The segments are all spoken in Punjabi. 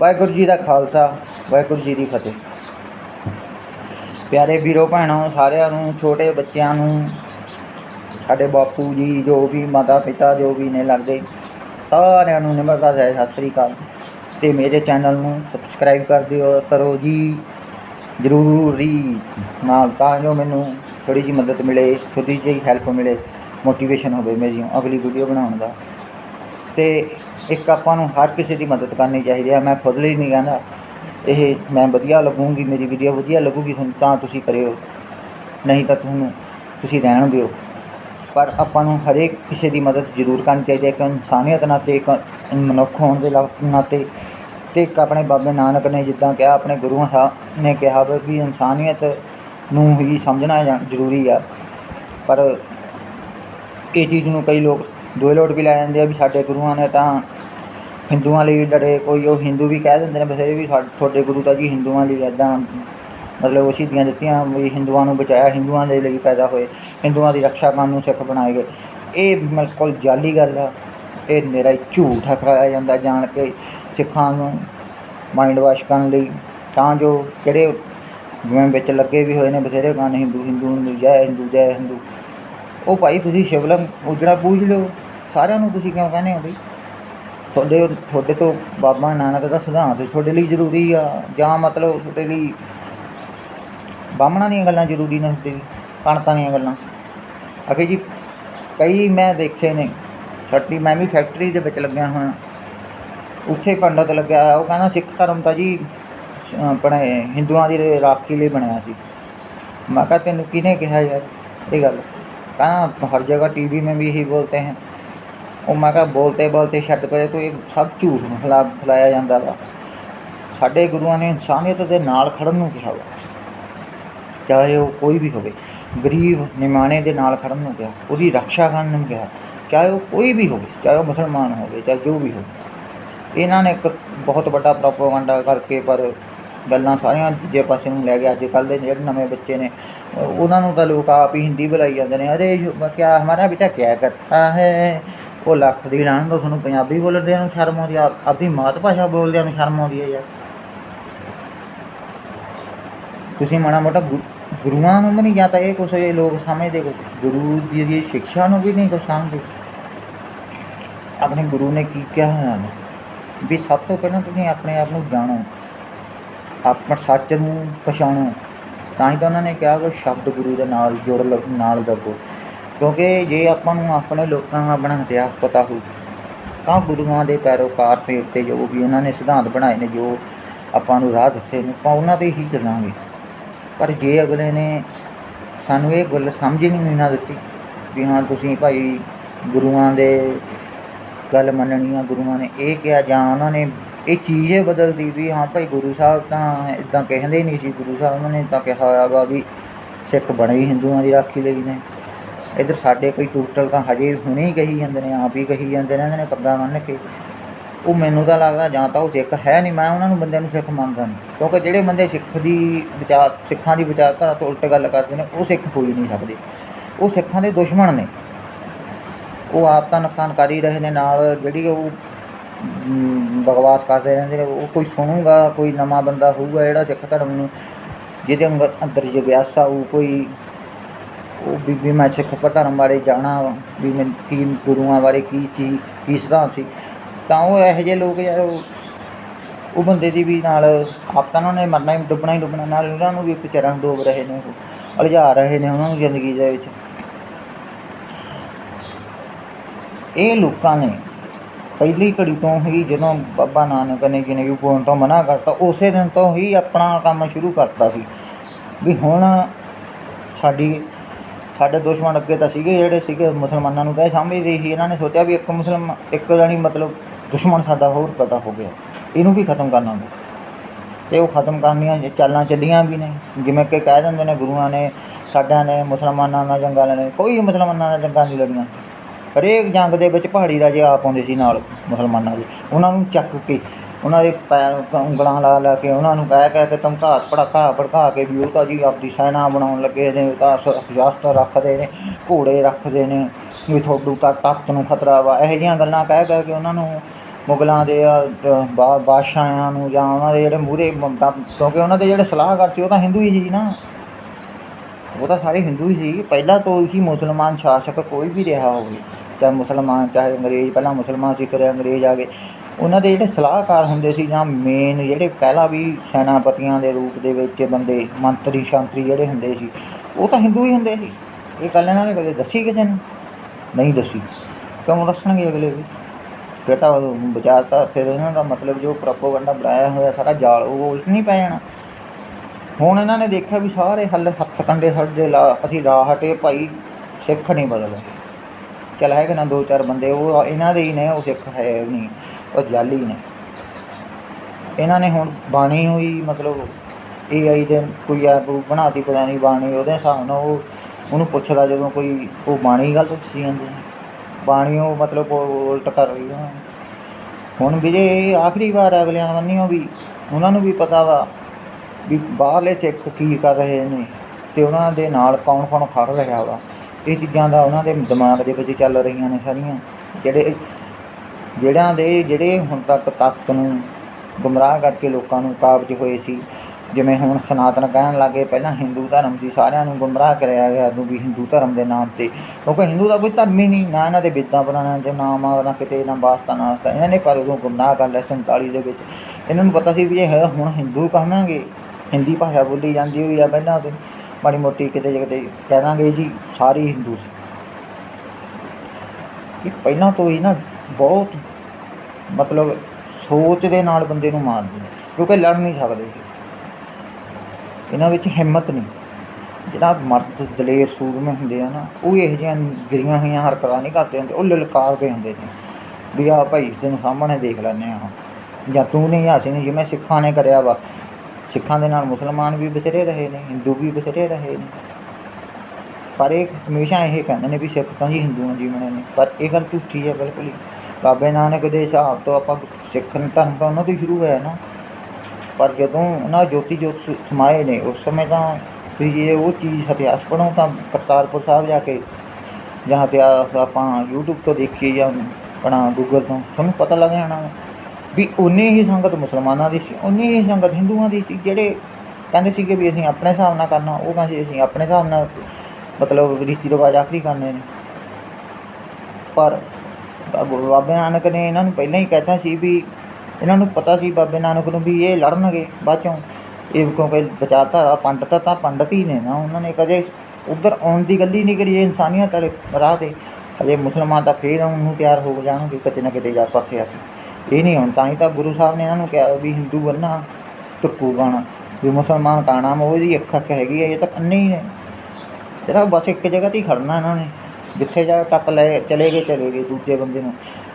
ਵਾਹਿਗੁਰੂ ਜੀ ਦਾ ਖਾਲਸਾ, ਵਾਹਿਗੁਰੂ ਜੀ ਦੀ ਫਤਿਹ। ਪਿਆਰੇ ਵੀਰੋ, ਭੈਣੋ, ਸਾਰਿਆਂ ਨੂੰ, ਛੋਟੇ ਬੱਚਿਆਂ ਨੂੰ, ਸਾਡੇ ਬਾਪੂ ਜੀ, ਜੋ ਵੀ ਮਾਤਾ ਪਿਤਾ, ਜੋ ਵੀ ਨੇ ਲੱਗਦੇ, ਸਾਰਿਆਂ ਨੂੰ ਨਿਮਰਤਾ ਸਹਿ ਸਤਿ ਸ੍ਰੀ ਅਕਾਲ। ਤੇ ਮੇਰੇ ਚੈਨਲ ਨੂੰ ਸਬਸਕ੍ਰਾਈਬ ਕਰ ਦਿਓ, ਕਰੋ ਜੀ, ਜ਼ਰੂਰੀ। ਨਾਲ ਤਾਂ ਜੋ ਮੈਨੂੰ ਥੋੜੀ ਜਿਹੀ ਮਦਦ ਮਿਲੇ ਛੋਟੀ ਜਿਹੀ ਹੈਲਪ ਮਿਲੇ ਮੋਟੀਵੇਸ਼ਨ ਹੋਵੇ ਮੇਰੀ, ਅਗਲੀ ਵੀਡੀਓ ਬਣਾਉਣ ਦਾ। ਤੇ ਇੱਕ ਆਪਾਂ ਨੂੰ ਹਰ ਕਿਸੇ ਦੀ ਮਦਦ ਕਰਨੀ ਚਾਹੀਦੀ ਹੈ। ਮੈਂ ਖੁਦ ਲਈ ਨਹੀਂ ਕਹਿੰਦਾ। ਇਹ ਮੈਂ ਵਧੀਆ ਲੱਗੂਗੀ, ਮੇਰੀ ਵੀਡੀਓ ਵਧੀਆ ਲੱਗੂਗੀ, ਤੁਹਾਨੂੰ ਤਾਂ ਤੁਸੀਂ ਕਰਿਓ। ਨਹੀਂ ਤਾਂ ਤੁਹਾਨੂੰ ਤੁਸੀਂ ਰਹਿਣ ਦਿਓ। ਪਰ ਆਪਾਂ ਨੂੰ ਹਰੇਕ ਕਿਸੇ ਦੀ ਮਦਦ ਜ਼ਰੂਰ ਕਰਨੀ ਚਾਹੀਦੀ ਹੈ। ਇੱਕ ਇਨਸਾਨੀਅਤ ਨਾਤੇ ਇੱਕ ਮਨੁੱਖ ਹੋਣ ਦੇ ਲਾ- ਨਾਤੇ ਤੇ ਇੱਕ ਆਪਣੇ ਬਾਬੇ ਨਾਨਕ ਨੇ ਜਿੱਦਾਂ ਕਿਹਾ, ਆਪਣੇ ਗੁਰੂਆਂ ਸਾਹਿਬ ਨੇ ਕਿਹਾ ਵੀ ਇਨਸਾਨੀਅਤ ਨੂੰ ਹੀ ਸਮਝਣਾ ਜਾਂ- ਜ਼ਰੂਰੀ ਆ। ਪਰ ਇਹ ਚੀਜ਼ ਨੂੰ ਕਈ ਲੋਕ ਦੋ ਲੋਟ ਵੀ ਲੈ ਜਾਂਦੇ ਆ ਵੀ ਸਾਡੇ ਗੁਰੂਆਂ ਨੇ ਤਾਂ ਹਿੰਦੂਆਂ ਲਈ ਡਰੇ ਕੋਈ ਉਹ ਹਿੰਦੂ ਵੀ ਕਹਿ ਦਿੰਦੇ ਨੇ ਬਥੇਰੇ ਵੀ ਸਾ- ਤੁਹਾਡੇ ਗੁਰੂ ਤਾਂ ਜੀ ਹਿੰਦੂਆਂ ਲਈ ਇੱਦਾਂ ਮਤਲਬ ਉਹ ਸ਼ਹੀਦੀਆਂ ਦਿੱਤੀਆਂ ਵੀ ਹਿੰਦੂਆਂ ਨੂੰ ਬਚਾਇਆ, ਹਿੰਦੂਆਂ ਦੇ ਲਈ ਪੈਦਾ ਹੋਏ, ਹਿੰਦੂਆਂ ਦੀ ਰੱਖਿਆ ਕਰਨ ਨੂੰ ਸਿੱਖ ਬਣਾਏ ਗਏ। ਇਹ ਬਿਲਕੁਲ ਜਾਲੀ ਗੱਲ ਆ। ਇਹ ਮੇਰਾ ਝੂਠ ਹਕਰਾਇਆ ਜਾਂਦਾ ਜਾਣ ਕੇ ਸਿੱਖਾਂ ਨੂੰ ਮਾਈਂਡ ਵਾਸ਼ ਕਰਨ ਲਈ। ਤਾਂ ਜੋ ਜਿਹੜੇ ਜਿਵੇਂ ਵਿੱਚ ਲੱਗੇ ਵੀ ਹੋਏ ਨੇ ਬਥੇਰੇ ਗਾਣੇ ਹਿੰਦੂ ਹਿੰਦੂ ਹਿੰਦੂ ਜੈ ਹਿੰਦੂ ਜੈ, ਹਿੰਦੂ। ਉਹ ਭਾਈ ਤੁਸੀਂ ਸ਼ਿਵਲਿੰਗ ਉਜੜਾ ਪੂਜ ਲਿਓ, ਸਾਰਿਆਂ ਨੂੰ ਤੁਸੀਂ ਕਿਉਂ ਕਹਿੰਦੇ ਹੋ ਬਈ? ਤੁਹਾਡੇ ਤੁਹਾਡੇ ਤੋਂ ਬਾਬਾ ਨਾਨਕ ਦਾ ਸਿਧਾਂਤ ਤੁਹਾਡੇ ਲਈ ਜ਼ਰੂਰੀ ਆ, ਜਾਂ ਮਤਲਬ ਤੁਹਾਡੇ ਲਈ ਬਾਹਮਣਾਂ ਦੀਆਂ ਗੱਲਾਂ ਜ਼ਰੂਰੀ ਨੇ ਤੁਹਾਡੇ ਲਈ, ਕਣਕਾਂ ਦੀਆਂ ਗੱਲਾਂ? ਅਖੇ ਜੀ, ਕਈ ਮੈਂ ਦੇਖੇ ਨੇ ਛੱਟੀ ਮੈਂ ਵੀ ਫੈਕਟਰੀ ਦੇ ਵਿੱਚ ਲੱਗਿਆ ਹੋਇਆ। ਉੱਥੇ ਪੰਡਤ ਲੱਗਿਆ ਉਹ ਕਹਿੰਦਾ ਸਿੱਖ ਧਰਮ ਤਾਂ ਜੀ ਆਪਣੇ ਹਿੰਦੂਆਂ ਦੀ ਰਾਖੀ ਲਈ ਬਣਿਆ ਸੀ। ਮੈਂ ਕਿਹਾ ਤੈਨੂੰ ਕਿਹਨੇ ਕਿਹਾ ਯਾਰ, ਇਹ ਗੱਲ? ਕਹਿੰਦਾ हर जगह टीवी में भी यही बोलते हैं ਉਹ ਮੈਂ ਕਿਹਾ ਬੋਲਤੇ ਬੋਲਤੇ ਛੱਡ ਪਏ ਕੋਈ ਸਭ ਝੂਠ ਨੂੰ ਫੈਲਾ ਫੈਲਾਇਆ ਜਾਂਦਾ ਵਾ ਸਾਡੇ ਗੁਰੂਆਂ ਨੇ ਇਨਸਾਨੀਅਤ ਦੇ ਨਾਲ ਖੜਨ ਨੂੰ ਕਿਹਾ ਵਾ ਚਾਹੇ ਉਹ ਕੋਈ ਵੀ ਹੋਵੇ ਗਰੀਬ ਨਿਮਾਣੇ ਦੇ ਨਾਲ ਖੜਨ ਨੂੰ ਕਿਹਾ ਉਹਦੀ ਰੱਖਿਆ ਕਰਨ ਨੂੰ ਕਿਹਾ ਚਾਹੇ ਉਹ ਕੋਈ ਵੀ ਹੋਵੇ ਚਾਹੇ ਉਹ ਮੁਸਲਮਾਨ ਹੋਵੇ ਚਾਹੇ ਜੋ ਵੀ ਹੋਵੇ ਇਹਨਾਂ ਨੇ ਇੱਕ ਬਹੁਤ ਵੱਡਾ ਪ੍ਰੋਪਾਗੈਂਡਾ ਕਰਕੇ ਪਰ ਗੱਲਾਂ ਸਾਰੀਆਂ ਦੂਜੇ ਪਾਸੇ ਨੂੰ ਲੈ ਗਏ। ਅੱਜ ਕੱਲ੍ਹ ਦੇ ਜਿਹੜੇ ਨਵੇਂ ਬੱਚੇ ਨੇ, ਉਹਨਾਂ ਨੂੰ ਤਾਂ ਲੋਕ ਆਪ ਹੀ ਹਿੰਦੀ ਬੁਲਾਈ ਜਾਂਦੇ ਨੇ। ਅਰੇ ਕਿਆ ਹਮਾਰਾ ਬੇਟਾ, ਕਿਆ ਕਰਤਾ ਹੈ? ਉਹ ਲੱਖ ਦੀ ਲਾਣ ਤੋਂ ਤੁਹਾਨੂੰ ਪੰਜਾਬੀ ਬੋਲਦੇ ਨੂੰ ਸ਼ਰਮ ਆਉਂਦੀ ਆ ਆਪਣੀ ਮਾਤ ਭਾਸ਼ਾ ਬੋਲਦਿਆਂ ਨੂੰ ਸ਼ਰਮ ਆਉਂਦੀ ਹੈ ਯਾਰ। ਤੁਸੀਂ ਮਾੜਾ ਮੋਟਾ ਗੁ- ਗੁਰੂਆਂ ਨੂੰ ਵੀ ਨਹੀਂ ਜਾਂ ਤਾਂ ਇਹ ਕੁਛ, ਇਹ ਲੋਕ ਸਮਝਦੇ ਕੁਛ। ਗੁਰੂ ਦੀ ਦੀ ਸਿੱਖਿਆ ਨੂੰ ਵੀ ਨਹੀਂ ਕੁਛ ਸਮਝਦੇ। ਆਪਣੇ ਗੁਰੂ ਨੇ ਕੀ ਕਿਹਾ ਹੋਇਆ ਵੀ ਸਭ ਤੋਂ ਪਹਿਲਾਂ ਤੁਸੀਂ ਆਪਣੇ ਆਪ ਨੂੰ ਜਾਣੋ। ਆਪਣੇ ਸੱਚ ਨੂੰ ਪਛਾਣੋ, ਤਾਂ ਹੀ ਤਾਂ ਉਹਨਾਂ ਨੇ ਕਿਹਾ ਕਿ ਸ਼ਬਦ ਗੁਰੂ ਦੇ ਨਾਲ ਜੁੜ ਲ- ਨਾਲ ਦੱਬੋ। ਕਿਉਂਕਿ ਜੇ ਆਪਾਂ ਨੂੰ ਆਪਣੇ ਲੋਕਾਂ ਨੂੰ ਆਪਣਾ ਇਤਿਹਾਸ ਪਤਾ ਹੋਊ ਤਾਂ ਗੁਰੂਆਂ ਦੇ ਪੈਰੋਕਾਰ ਤੇ ਉੱਤੇ ਜੋ ਵੀ ਉਹਨਾਂ ਨੇ ਸਿਧਾਂਤ ਬਣਾਏ ਨੇ, ਜੋ ਆਪਾਂ ਨੂੰ ਰਾਹ ਦੱਸੇ ਨੇ, ਆਪਾਂ ਉਹਨਾਂ ਤੇ ਹੀ ਚੱਲਾਂਗੇ। ਪਰ ਜੇ ਅਗਲੇ ਨੇ ਸਾਨੂੰ ਇਹ ਗੱਲ ਸਮਝ ਹੀ ਨਹੀਂ ਨਾ ਦਿੱਤੀ ਵੀ ਹਾਂ, ਤੁਸੀਂ ਭਾਈ ਗੁਰੂਆਂ ਦੇ ਗੱਲ ਮੰਨਣੀ ਆ, ਗੁਰੂਆਂ ਨੇ ਇਹ ਕਿਹਾ ਜਾਂ ਉਹਨਾਂ ਨੇ ਇਹ ਚੀਜ਼ ਹੈ ਬਦਲਦੀ ਵੀ ਹਾਂ ਭਾਈ ਗੁਰੂ ਸਾਹਿਬ ਤਾਂ ਇਦਾਂ ਕਹਿੰਦੇ ਨਹੀਂ ਸੀ, ਗੁਰੂ ਸਾਹਿਬ ਨੇ ਤਾਂ ਕਿਹਾ ਹੋਇਆ ਵਾ ਵੀ ਸਿੱਖ ਬਣੇ ਹੀ ਹਿੰਦੂਆਂ ਦੀ ਰਾਖੀ ਲਈ ਨੇ। ਇੱਧਰ ਸਾਡੇ ਕੋਈ ਟੂਟਲ ਤਾਂ ਹਜੇ ਹੁਣੇ ਹੀ ਕਹੀ ਜਾਂਦੇ ਨੇ, ਆਪ ਹੀ ਕਹੀ ਜਾਂਦੇ ਨੇ, ਇਹਨਾਂ ਨੇ ਪੱਗਾਂ ਬੰਨ੍ਹ ਕੇ। ਉਹ ਮੈਨੂੰ ਤਾਂ ਲੱਗਦਾ ਜਾਂ ਤਾਂ ਉਹ ਸਿੱਖ ਹੈ ਨਹੀਂ, ਮੈਂ ਉਹਨਾਂ ਨੂੰ ਬੰਦਿਆਂ ਨੂੰ ਸਿੱਖ ਮੰਨਦਾ ਨਹੀਂ। ਕਿਉਂਕਿ ਜਿਹੜੇ ਬੰਦੇ ਸਿੱਖ ਦੀ ਵਿਚਾਰ, ਸਿੱਖਾਂ ਦੀ ਵਿਚਾਰਧਾਰਾ ਤੋਂ ਉਲਟ ਗੱਲ ਕਰਦੇ ਨੇ, ਉਹ ਸਿੱਖ ਹੋਈ ਨਹੀਂ ਸਕਦੇ। ਉਹ ਸਿੱਖਾਂ ਦੇ ਦੁਸ਼ਮਣ ਨੇ। ਉਹ ਆਪ ਤਾਂ ਨੁਕਸਾਨ ਕਰ ਹੀ ਰਹੇ ਨੇ, ਨਾਲ ਜਿਹੜੀ ਉਹ ਬਕਵਾਸ ਕਰਦੇ ਰਹਿੰਦੇ ਨੇ, ਉਹ ਕੋਈ ਸੁਣੂਗਾ, ਕੋਈ ਨਵਾਂ ਬੰਦਾ ਹੋਊਗਾ ਜਿਹੜਾ ਸਿੱਖ ਧਰਮ ਨੂੰ, ਜਿਹਦੇ ਅੰਗ- ਅੰਦਰ ਜਗਿਆਸਾ ਹੋਊ ਕੋਈ, ਉਹ ਬੀਬੀ ਮੈਂ ਸਿੱਖ ਧਰਮ ਬਾਰੇ ਜਾਣਾ, ਵੀ ਮੈਂ ਕੀ ਗੁਰੂਆਂ ਬਾਰੇ ਕੀ ਚੀਜ਼, ਕੀ ਸਿਧਾਂਤ ਸੀ, ਤਾਂ ਉਹ ਇਹੋ ਜਿਹੇ ਲੋਕ ਯਾਰ, ਉਹ ਬੰਦੇ ਦੀ ਵੀ ਨਾਲ ਆਪ ਤਾਂ ਉਹਨਾਂ ਨੇ ਮਰਨਾ ਹੀ, ਡੁੱਬਣਾ ਹੀ ਡੁੱਬਣਾ, ਨਾਲ ਉਹਨਾਂ ਨੂੰ ਵੀ ਵਿਚਾਰਾਂ ਨੂੰ ਡੋਬ ਰਹੇ ਨੇ, ਉਹ ਉਲਝਾ ਰਹੇ ਨੇ ਉਹਨਾਂ ਨੂੰ ਜ਼ਿੰਦਗੀ ਦੇ ਵਿੱਚ। ਇਹ ਲੋਕਾਂ ਨੇ ਪਹਿਲੀ ਘੜੀ ਤੋਂ ਹੀ ਜਦੋਂ ਬਾਬਾ ਨਾਨਕ ਨੇ ਜੀ ਨੇ ਵੀ ਬੋਲਣ ਤੋਂ ਮਨਾ ਕਰਤਾ, ਉਸੇ ਦਿਨ ਤੋਂ ਹੀ ਆਪਣਾ ਕੰਮ ਸ਼ੁਰੂ ਕਰਤਾ ਸੀ। ਵੀ ਹੁਣ ਸਾਡੀ, ਸਾਡੇ ਦੁਸ਼ਮਣ ਅੱਗੇ ਤਾਂ ਸੀਗੇ, ਜਿਹੜੇ ਸੀਗੇ ਮੁਸਲਮਾਨਾਂ ਨੂੰ ਤਾਂ ਇਹ ਸਮਝਦੇ ਸੀ। ਇਹਨਾਂ ਨੇ ਸੋਚਿਆ ਵੀ ਇੱਕ ਮੁਸਲਮਾਨ ਇੱਕ ਜਾਨੀ ਮਤਲਬ ਦੁਸ਼ਮਣ ਸਾਡਾ ਹੋਰ ਪਤਾ ਹੋ ਗਿਆ। ਇਹਨੂੰ ਵੀ ਖਤਮ ਕਰਨਾ ਗਾ। ਤੇ ਉਹ ਖਤਮ ਕਰਨੀਆਂ ਚਾਲਾਂ ਚੱਲੀਆਂ ਵੀ ਨੇ ਜਿਵੇਂ ਕਿ ਕਹਿ ਦਿੰਦੇ ਨੇ ਗੁਰੂਆਂ ਨੇ, ਸਾਡਿਆਂ ਨੇ, ਮੁਸਲਮਾਨਾਂ ਨਾਲ ਜੰਗਾਂ ਲੜੀਆਂ। ਕੋਈ ਮੁਸਲਮਾਨਾਂ ਨਾਲ ਜੰਗਾਂ ਨਹੀਂ ਲੜੀਆਂ। ਹਰੇਕ ਜੰਗ ਦੇ ਵਿੱਚ ਪਹਾੜੀ ਰਾਜੇ ਆਪ ਆਉਂਦੇ ਸੀ ਨਾਲ ਮੁਸਲਮਾਨਾਂ ਦੇ। ਉਹਨਾਂ ਨੂੰ ਚੱਕ ਕੇ, ਉਹਨਾਂ ਦੇ ਪੈਰ ਉਂਗਲਾਂ ਲਾ ਲਾ ਕੇ, ਉਹਨਾਂ ਨੂੰ ਕਹਿ ਕਹਿ ਕੇ ਧਮਕਾ ਭੜਕਾ ਭੜਕਾ ਕੇ ਵੀ ਉਹ ਤਾਂ ਜੀ ਆਪਦੀ ਸੈਨਾ ਬਣਾਉਣ ਲੱਗੇ ਨੇ, ਉਹ ਤਾਂ ਸ਼ਾਸਤਰ ਰੱਖਦੇ ਨੇ, ਘੋੜੇ ਰੱਖਦੇ ਨੇ, ਵੀ ਤੁਹਾਡੂ ਤਾਂ ਤਖਤ ਨੂੰ ਖਤਰਾ ਵਾ। ਇਹੋ ਜਿਹੀਆਂ ਗੱਲਾਂ ਕਹਿ ਕਹਿ ਕੇ ਉਹਨਾਂ ਨੂੰ ਮੁਗਲਾਂ ਦੇ ਬਾਦਸ਼ਾਹਾਂ ਨੂੰ ਜਾਂ ਉਹਨਾਂ ਦੇ ਜਿਹੜੇ ਮੂਹਰੇ ਕਿਉਂਕਿ ਉਹਨਾਂ ਦੇ ਜਿਹੜੇ ਸਲਾਹਕਾਰ ਸੀ ਉਹ ਤਾਂ ਹਿੰਦੂ ਹੀ ਸੀ ਨਾ। ਉਹ ਤਾਂ ਸਾਰੇ ਹਿੰਦੂ ਹੀ ਸੀ। ਪਹਿਲਾਂ ਤੋਂ ਹੀ ਮੁਸਲਮਾਨ ਸ਼ਾਸਕ ਕੋਈ ਵੀ ਰਿਹਾ ਹੋਵੇ। ਚਾਹੇ ਮੁਸਲਮਾਨ, ਚਾਹੇ ਅੰਗਰੇਜ਼, ਪਹਿਲਾਂ ਮੁਸਲਮਾਨ ਸੀ, ਫਿਰ ਅੰਗਰੇਜ਼ ਆ ਗਏ। ਉਹਨਾਂ ਦੇ ਜਿਹੜੇ ਸਲਾਹਕਾਰ ਹੁੰਦੇ ਸੀ, ਜਾਂ ਮੇਨ ਜਿਹੜੇ ਪਹਿਲਾਂ ਵੀ ਸੈਨਾਪਤੀਆਂ ਦੇ ਰੂਪ ਦੇ ਵਿੱਚ ਬੰਦੇ, ਮੰਤਰੀ, ਸ਼ਾਂਤਰੀ ਜਿਹੜੇ ਹੁੰਦੇ ਸੀ, ਉਹ ਤਾਂ ਹਿੰਦੂ ਹੀ ਹੁੰਦੇ ਸੀ। ਇਹ ਗੱਲ ਇਹਨਾਂ ਨੇ ਕਦੇ ਦੱਸੀ ਕਿਸੇ ਨੂੰ? ਨਹੀਂ ਦੱਸੀ। ਕਿਉਂ ਦੱਸਣਗੇ ਅਗਲੇ ਵੀ? ਫਿਰ ਤਾਂ ਉਹ ਵਿਚਾਰਤਾ ਫਿਰ ਇਹਨਾਂ ਦਾ ਮਤਲਬ ਜੋ ਪ੍ਰੋਪੋਗੰਡਾ ਬਣਾਇਆ ਹੋਇਆ ਸਾਰਾ ਜਾਲ, ਉਹ ਉਲਟ ਨਹੀਂ ਪੈ ਜਾਣਾ। ਹੁਣ ਇਹਨਾਂ ਨੇ ਦੇਖਿਆ ਵੀ ਸਾਰੇ ਹੱਲ ਹੱਥ ਕੰਡੇ ਸਾਡੇ ਲਾ, ਅਸੀਂ ਰਾਹ ਹਟੇ, ਭਾਈ ਸਿੱਖ ਨਹੀਂ ਬਦਲੇ। ਚਲ ਹੈਗੇ ਨਾ, ਦੋ ਚਾਰ ਬੰਦੇ, ਉਹ ਇਹਨਾਂ ਦੇ ਹੀ ਨੇ, ਉਹ ਸਿੱਖ ਹੈ ਨਹੀਂ, ਉਹ ਜਾਲੀ ਨੇ। ਇਹਨਾਂ ਨੇ ਹੁਣ ਬਾਣੀ ਹੋਈ, ਮਤਲਬ ਏਆਈ ਦੇ ਕੋਈ ਐਪ ਬਣਾਤੀ ਪਤਾ ਨਹੀਂ ਬਾਣੀ, ਉਹਦੇ ਹਿਸਾਬ ਨਾਲ ਉਹ, ਉਹਨੂੰ ਪੁੱਛਦਾ ਜਦੋਂ ਕੋਈ, ਉਹ ਬਾਣੀ ਗੱਲ ਦੱਸੀ ਜਾਂਦੇ ਬਾਣੀ ਉਹ ਮਤਲਬ ਉਲਟ ਕਰ ਰਹੀ ਆ। ਹੁਣ ਵੀਰੇ ਇਹ ਆਖਰੀ ਵਾਰ ਆ ਅਗਲਿਆਂ ਮੰਨਿਓ ਵੀ, ਉਹਨਾਂ ਨੂੰ ਵੀ ਪਤਾ ਵਾ ਵੀ ਬਾਹਰਲੇ ਸਿੱਖ ਕੀ ਕਰ ਰਹੇ ਨੇ, ਤੇ ਉਹਨਾਂ ਦੇ ਨਾਲ ਕੌਣ ਕੌਣ ਖੜ ਰਿਹਾ ਵਾ। ਇਹ ਚੀਜ਼ਾਂ ਦਾ ਉਹਨਾਂ ਦੇ ਦਿਮਾਗ ਦੇ ਵਿੱਚ ਚੱਲ ਰਹੀਆਂ ਨੇ ਸਾਰੀਆਂ। ਜਿਹੜੇ ਜਿਹੜਿਆਂ ਦੇ, ਜਿਹੜੇ ਹੁਣ ਤੱਕ ਤਖਤ ਨੂੰ ਗੁੰਮਰਾਹ ਕਰਕੇ ਲੋਕਾਂ ਨੂੰ ਕਾਬਜ ਹੋਏ ਸੀ, ਜਿਵੇਂ ਹੁਣ ਸਨਾਤਨ ਕਹਿਣ ਲੱਗੇ, ਪਹਿਲਾਂ ਹਿੰਦੂ ਧਰਮ ਸੀ, ਸਾਰਿਆਂ ਨੂੰ ਗੁੰਮਰਾਹ ਕਰਿਆ ਗਿਆ ਨੂੰ ਵੀ ਹਿੰਦੂ ਧਰਮ ਦੇ ਨਾਮ ਤੇ। ਕਿਉਂਕਿ ਹਿੰਦੂ ਦਾ ਕੋਈ ਧਰਮ ਹੀ ਨਹੀਂ, ਨਾ ਇਹਨਾਂ ਦੇ ਬਿੱਦਾਂ ਪੁਰਾਣਾਂ ਜਾਂ ਨਾਮ ਆ ਨਾ ਕਿਤੇ ਨਾ ਵਾਸਤਾ ਨਾ ਆਸਤਾ ਇਹਨਾਂ ਨੇ ਪਰ ਉਦੋਂ ਗੁੰਮਰਾਹ ਕਰ ਲਿਆ 47 ਦੇ ਵਿੱਚ। ਇਹਨਾਂ ਨੂੰ ਪਤਾ ਸੀ ਵੀ ਇਹ ਹੁਣ ਹਿੰਦੂ ਕਹਾਂਗੇ। ਹਿੰਦੀ ਭਾਸ਼ਾ ਬੋਲੀ ਜਾਂਦੀ ਹੋਈ ਆ ਪਹਿਲਾਂ ਤੋਂ। ਮਾੜੀ ਮੋਟੀ ਕਿਤੇ ਕਿਤੇ ਕਹਿ ਦਾਂਗੇ ਜੀ, ਸਾਰੇ ਹਿੰਦੂ ਸੀ। ਇਹ ਪਹਿਲਾਂ ਤੋਂ ਹੀ ਨਾ ਬਹੁਤ ਮਤਲਬ ਸੋਚ ਦੇ ਨਾਲ ਬੰਦੇ ਨੂੰ ਮਾਰਦੇ ਨੇ ਕਿਉਂਕਿ ਲੜ ਨਹੀਂ ਸਕਦੇ। ਇਹ। ਇਹਨਾਂ ਵਿੱਚ ਹਿੰਮਤ ਨਹੀਂ। ਜਿਹੜਾ ਮਰਦ ਦਲੇਰ ਸੂਰਮੇ ਹੁੰਦੇ ਆ ਨਾ, ਉਹ ਇਹੋ ਜਿਹੀਆਂ ਗਿਰੀਆਂ ਹੋਈਆਂ ਹਰਕਤਾਂ ਨਹੀਂ ਕਰਦੇ ਹੁੰਦੇ, ਉਹ ਲਲਕਾਰਦੇ ਹੁੰਦੇ ਨੇ। ਵੀ ਆ ਭਾਈ ਤੈਨੂੰ ਸਾਹਮਣੇ ਦੇਖ ਲੈਂਦੇ ਆ ਜਾਂ ਤੂੰ ਨਹੀਂ, ਅਸੀਂ ਨਹੀਂ, ਜਿਵੇਂ ਸਿੱਖਾਂ ਨੇ ਕਰਿਆ ਵਾ ਸਿੱਖਾਂ ਦੇ ਨਾਲ ਮੁਸਲਮਾਨ ਵੀ ਬਥੇਰੇ ਰਹੇ ਨੇ, ਹਿੰਦੂ ਵੀ ਬਥੇਰੇ ਰਹੇ ਨੇ। ਪਰ ਇਹ ਹਮੇਸ਼ਾ ਇਹ ਕਹਿੰਦੇ ਨੇ ਵੀ ਸਿੱਖ ਤਾਂ ਜੀ ਹਿੰਦੂਆਂ ਜੀ ਬਣੇ ਨੇ, ਪਰ ਇਹ ਗੱਲ ਝੂਠੀ ਹੈ ਬਿਲਕੁਲ ਹੀ। ਬਾਬੇ ਨਾਨਕ ਦੇ ਹਿਸਾਬ ਤੋਂ ਆਪਾਂ ਸਿੱਖ ਧਰਮ ਤਾਂ ਉਹਨਾਂ ਤੋਂ ਹੀ ਸ਼ੁਰੂ ਹੋਇਆ ਨਾ। ਪਰ ਜਦੋਂ ਉਹਨਾਂ ਜੋਤੀ ਜੋਤ ਸਮਾਏ ਨੇ, ਉਸ ਸਮੇਂ ਤਾਂ ਫਿਰ ਜੇ ਉਹ ਚੀਜ਼ ਇਤਿਹਾਸ ਪੜ੍ਹੋ ਤਾਂ ਕਰਤਾਰਪੁਰ ਸਾਹਿਬ ਜਾ ਕੇ ਜਾਂ ਇਤਿਹਾਸ ਆਪਾਂ YouTube ਤੋਂ ਦੇਖੀਏ ਜਾਂ ਆਪਣਾ ਗੂਗਲ ਤੋਂ, ਤੁਹਾਨੂੰ ਪਤਾ ਲੱਗ ਜਾਣਾ ਵੀ ਉਨੀ ਹੀ ਸੰਗਤ ਮੁਸਲਮਾਨਾਂ ਦੀ ਸੀ ਉਨੀ ਹੀ ਸੰਗਤ ਹਿੰਦੂਆਂ ਦੀ ਸੀ, ਜਿਹੜੇ ਕਹਿੰਦੇ ਸੀਗੇ ਵੀ ਅਸੀਂ ਆਪਣੇ ਹਿਸਾਬ ਨਾਲ ਕਰਨਾ, ਉਹ ਕਹਿੰਦੇ ਸੀ ਅਸੀਂ ਆਪਣੇ ਹਿਸਾਬ ਨਾਲ ਮਤਲਬ ਰੀਤੀ ਰਿਵਾਜ ਆਖਰੀ ਕਰਨੇ ਨੇ। ਪਰ ਬਾਬੇ ਨਾਨਕ ਨੇ ਇਹਨਾਂ ਨੂੰ ਪਹਿਲਾਂ ਹੀ ਕਹਿਤਾ ਸੀ ਵੀ, ਇਹਨਾਂ ਨੂੰ ਪਤਾ ਸੀ ਬਾਬੇ ਨਾਨਕ ਨੂੰ ਵੀ ਇਹ ਲੜਨਗੇ, ਬਾਅਦ ਚੋਂ ਇਹ ਕਿਉਂਕਿ ਵਿਚਾਰਧਾਰਾ ਪੰਡਤ ਤਾਂ ਪੰਡਤ ਹੀ ਨੇ ਨਾ, ਉਹਨਾਂ ਨੇ ਕਦੇ ਉਧਰ ਆਉਣ ਦੀ ਗੱਲ ਹੀ ਨਹੀਂ ਕਰੀ ਇਨਸਾਨੀਅਤ ਵਾਲੇ ਰਾਹ ਤੇ। ਅਜੇ ਮੁਸਲਮਾਨ ਤਾਂ ਫੇਰ ਆਉਣ ਨੂੰ ਤਿਆਰ ਹੋ ਜਾਣਗੇ, ਕਿਤੇ ਨਾ ਕਿਤੇ ਜਾ ਪਾਸੇ ਆ ਕੇ। ਇਹ ਨਹੀਂ ਹੁਣ, ਤਾਂ ਹੀ ਤਾਂ ਗੁਰੂ ਸਾਹਿਬ ਨੇ ਇਹਨਾਂ ਨੂੰ ਕਿਹਾ ਵੀ ਹਿੰਦੂ ਬੰਨਾ ਤੁਰਕੂ ਗਾਣਾ ਵੀ ਮੁਸਲਮਾਨ ਕਾਣਾ ਮੋਹ ਦੀ ਅੱਖ ਅੱਖ ਹੈਗੀ ਹੈ ਇਹ ਤਾਂ ਅੰਨੇ ਹੀ ਨੇ। ਜਿਹੜਾ ਬਸ ਇੱਕ ਜਗ੍ਹਾ ਤੇ ਹੀ ਖੜਨਾ ਇਹਨਾਂ ਨੇ। ਜਿੱਥੇ ਜਾ ਤੱਕ ਲੈ ਚਲੇ ਗਏ ਚਲੇ ਗਏ ਦੂਜੇ ਬੰਦੇ ਨੂੰ।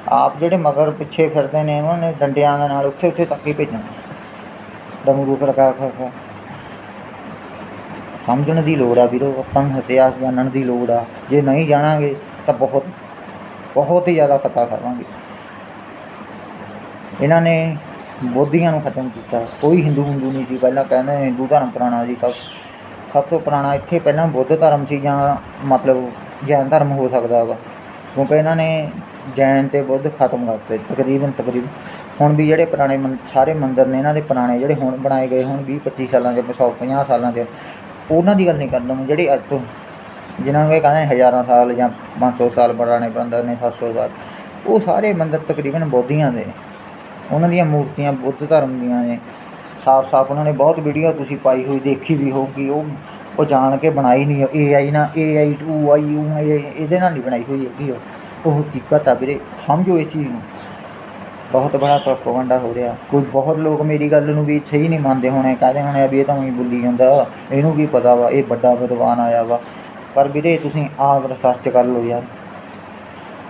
ਆਪ ਜਿਹੜੇ ਮਗਰ ਪਿੱਛੇ ਫਿਰਦੇ ਨੇ, ਉਹਨਾਂ ਨੇ ਡੰਡਿਆਂ ਦੇ ਨਾਲ ਉੱਥੇ ਉੱਥੇ ਤੱਕ ਹੀ ਭੇਜਣਾ। ਡਮਰੂ ਖੜਕਾ ਖੜਕਾ। ਸਮਝਣ ਦੀ ਲੋੜ ਆ ਵੀਰੋ, ਆਪਾਂ ਨੂੰ ਇਤਿਹਾਸ ਜਾਣਨ ਦੀ ਲੋੜ ਆ। ਜੇ ਨਹੀਂ ਜਾਣਾਂਗੇ, ਤਾਂ ਬਹੁਤ ਬਹੁਤ ਹੀ ਜ਼ਿਆਦਾ ਖਤਾ ਖਾਵਾਂਗੇ ਇਹਨਾਂ ਨੇ ਬੋਧੀਆਂ ਨੂੰ ਖਤਮ ਕੀਤਾ। ਕੋਈ ਹਿੰਦੂ ਹਿੰਦੂ ਨਹੀਂ ਸੀ। ਪਹਿਲਾਂ ਕਹਿੰਦੇ ਹਿੰਦੂ ਧਰਮ ਪੁਰਾਣਾ ਸੀ। ਸਭ ਸਭ ਤੋਂ ਪੁਰਾਣਾ ਇੱਥੇ ਪਹਿਲਾਂ ਬੁੱਧ ਧਰਮ ਸੀ ਜਾਂ ਮਤਲਬ ਜੈਨ ਧਰਮ ਹੋ ਸਕਦਾ ਵਾ। ਕਿਉਂਕਿ ਇਹਨਾਂ ਨੇ ਜੈਨ ਤੇ ਬੁੱਧ ਖਤਮ ਕਰਤੇ ਤਕਰੀਬਨ ਤਕਰੀਬਨ ਹੁਣ ਵੀ ਜਿਹੜੇ ਪੁਰਾਣੇ ਮੰ, ਸਾਰੇ ਮੰਦਰ ਨੇ ਇਹਨਾਂ ਦੇ ਪੁਰਾਣੇ ਜਿਹੜੇ ਹੁਣ ਬਣਾਏ ਗਏ, ਹੁਣ 20 25 ਸਾਲਾਂ ਦੇ 150 ਸਾਲਾਂ ਦੇ, ਉਹਨਾਂ ਦੀ ਗੱਲ ਨਹੀਂ ਕਰਦਾ ਮੈਂ ਜਿਹੜੇ ਅੱਜ ਤੋਂ ਜਿਨ੍ਹਾਂ ਨੂੰ ਇਹ ਕਹਿੰਦੇ ਹਜ਼ਾਰਾਂ ਸਾਲ ਜਾਂ 500 ਸਾਲ ਪੁਰਾਣੇ ਮੰਦਿਰ ਨੇ 700 ਸਾਲ, ਉਹ ਸਾਰੇ ਮੰਦਰ ਤਕਰੀਬਨ ਬੋਧੀਆਂ ਦੇ ਉਹਨਾਂ ਦੀਆਂ ਮੂਰਤੀਆਂ ਬੁੱਧ ਧਰਮ ਦੀਆਂ ਨੇ। ਸਾਫ਼-ਸਾਫ਼ ਉਹਨਾਂ ਨੇ ਬਹੁਤ ਵੀਡੀਓ ਤੁਸੀਂ ਪਾਈ ਹੋਈ, ਦੇਖੀ ਵੀ ਹੋਊਗੀ। ਉਹ ਉਹ ਜਾਣ ਕੇ ਬਣਾਈ ਨਹੀਂ ਏ ਆਈ ਨਾਲ ਏ ਆਈ ਟੂ ਆਈ ਯੂ ਇਹਦੇ ਨਾਲ ਨਹੀਂ ਬਣਾਈ ਹੋਈ ਹੈਗੀ ਉਹ। ਉਹ ਹਕੀਕਤ ਆ ਵੀਰੇ, ਸਮਝੋ ਇਸ ਚੀਜ਼ ਨੂੰ। ਬਹੁਤ ਬੜਾ ਪ੍ਰੋਪਗੈਂਡਾ ਹੋ ਰਿਹਾ। ਕੋਈ ਬਹੁਤ ਲੋਕ ਮੇਰੀ ਗੱਲ ਨੂੰ ਵੀ ਸਹੀ ਨਹੀਂ ਮੰਨਦੇ ਹੋਣੇ, ਕਹਿੰਦੇ ਹੋਣੇ ਆ ਵੀ ਇਹ ਤਾਂ ਉਹੀ ਬੁੱਲੀ ਜਾਂਦਾ। ਇਹਨੂੰ ਕੀ ਪਤਾ ਵਾ, ਇਹ ਵੱਡਾ ਵਿਦਵਾਨ ਆਇਆ ਵਾ। ਪਰ ਵੀਰੇ ਤੁਸੀਂ ਆਪ ਰਿਸਰਚ ਕਰ ਲਓ ਯਾਰ।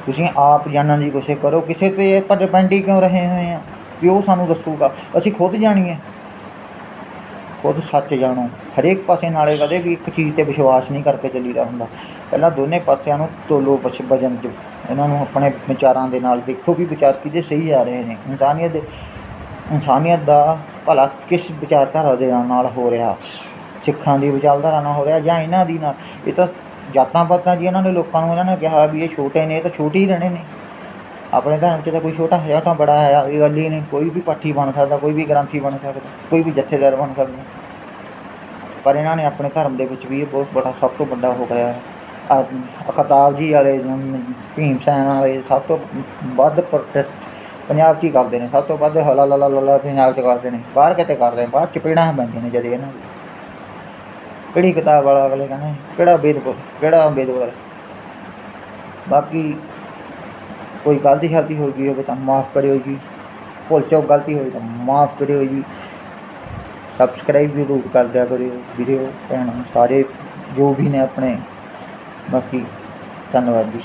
ਤੁਸੀਂ ਆਪ ਜਾਣਨ ਦੀ ਕੋਸ਼ਿਸ਼ ਕਰੋ, ਕਿਸੇ ਤੇ ਆਪਾਂ ਡਿਪੈਂਡ ਹੀ ਕਿਉਂ ਰਹੇ ਹੋਏ ਆ? ਵੀ ਉਹ ਸਾਨੂੰ ਦੱਸੂਗਾ, ਅਸੀਂ ਖੁਦ ਜਾਣੀਏ ਖੁਦ ਸੱਚ ਜਾਣੋ। ਹਰੇਕ ਪਾਸੇ ਨਾਲੇ ਕਦੇ ਵੀ ਇੱਕ ਚੀਜ਼ ਤੇ ਵਿਸ਼ਵਾਸ ਨਹੀਂ ਕਰਕੇ ਚੱਲੀਦਾ ਹੁੰਦਾ। ਪਹਿਲਾਂ ਦੋਨੇ ਪਾਸਿਆਂ ਨੂੰ ਤੋਲੋ, ਪਛ ਵਜਨ ਚ ਇਹਨਾਂ ਨੂੰ ਆਪਣੇ ਵਿਚਾਰਾਂ ਦੇ ਨਾਲ ਦੇਖੋ ਵੀ ਵਿਚਾਰ ਕਿਹਦੇ ਸਹੀ ਆ ਰਹੇ ਨੇ। ਇਨਸਾਨੀਅਤ ਦੇ ਇਨਸਾਨੀਅਤ ਦਾ ਭਲਾ ਕਿਸ ਵਿਚਾਰਧਾਰਾ ਦੇ ਨਾਲ ਹੋ ਰਿਹਾ? ਸਿੱਖਾਂ ਦੀ ਵਿਚਾਰਧਾਰਾ ਨਾਲ ਹੋ ਰਿਹਾ ਜਾਂ ਇਹਨਾਂ ਦੀ ਨਾਲ? ਇਹ ਤਾਂ ਜਾਤਾਂ ਪਾਤਾਂ ਜੀ ਇਹਨਾਂ ਨੇ ਲੋਕਾਂ ਨੂੰ ਇਹਨਾਂ ਨੇ ਕਿਹਾ ਵੀ ਇਹ ਛੋਟੇ ਨੇ, ਇਹ ਤਾਂ ਛੋਟੇ ਹੀ ਰਹਿਣੇ ਨੇ। ਆਪਣੇ ਧਰਮ 'ਚ ਤਾਂ ਕੋਈ ਛੋਟਾ ਹੈ ਛੋਟਾ ਬੜਾ ਹੈ, ਇਹ ਗੱਲ ਹੀ ਨਹੀਂ। ਕੋਈ ਵੀ ਪਾਠੀ ਬਣ ਸਕਦਾ, ਕੋਈ ਵੀ ਗ੍ਰੰਥੀ ਬਣ ਸਕਦਾ, ਕੋਈ ਵੀ ਜਥੇਦਾਰ ਬਣ ਸਕਦਾ। ਪਰ ਇਹਨਾਂ ਨੇ ਆਪਣੇ ਧਰਮ ਦੇ ਵਿੱਚ ਵੀ ਇਹ ਬਹੁਤ ਬੜਾ, ਸਭ ਤੋਂ ਵੱਡਾ ਹੋ ਕਰਿਆ ਹੈ। ਅਕਤਾਬ ਜੀ ਵਾਲੇ, ਭੀਮ ਸੈਨ ਵਾਲੇ ਸਭ ਤੋਂ ਵੱਧ ਪੰਜਾਬ 'ਚ ਹੀ ਕਰਦੇ ਨੇ। ਸਭ ਤੋਂ ਵੱਧ ਹਲਾ ਲਾ ਲਾ ਲਾ ਲਾ ਪੰਜਾਬ 'ਚ ਕਰਦੇ ਨੇ। ਬਾਹਰ ਕਿਤੇ ਕਰਦੇ ਨੇ? ਬਾਹਰ ਚਪੇੜਾਂ ਪੈਂਦੀਆਂ ਨੇ ਜਦ ਇਹਨਾਂ ਦੀ। ਕਿਹੜੀ ਕਿਤਾਬ ਵਾਲਾ ਅਗਲੇ ਕਹਿੰਦੇ ਕਿਹੜਾ ਵੇਦ ਕਿਹੜਾ ਵੇਦਵਰ ਬਾਕੀ ਕੋਈ ਗਲਤੀ ਸ਼ਲਤੀ ਹੋ ਗਈ ਹੋਵੇ ਤਾਂ ਮਾਫ ਕਰਿਓ ਜੀ। ਭੁੱਲ ਚੁੱਕ ਗਲਤੀ ਹੋਈ ਤਾਂ ਮਾਫ ਕਰਿਓ ਜੀ। ਸਬਸਕ੍ਰਾਈਬ ਵੀ ਜ਼ਰੂਰ ਕਰ ਦਿਆ ਕਰਿਓ ਵੀਡੀਓ ਭੈਣਾਂ, ਸਾਰੇ ਜੋ ਵੀ ਨੇ ਆਪਣੇ। ਬਾਕੀ ਧੰਨਵਾਦ ਜੀ।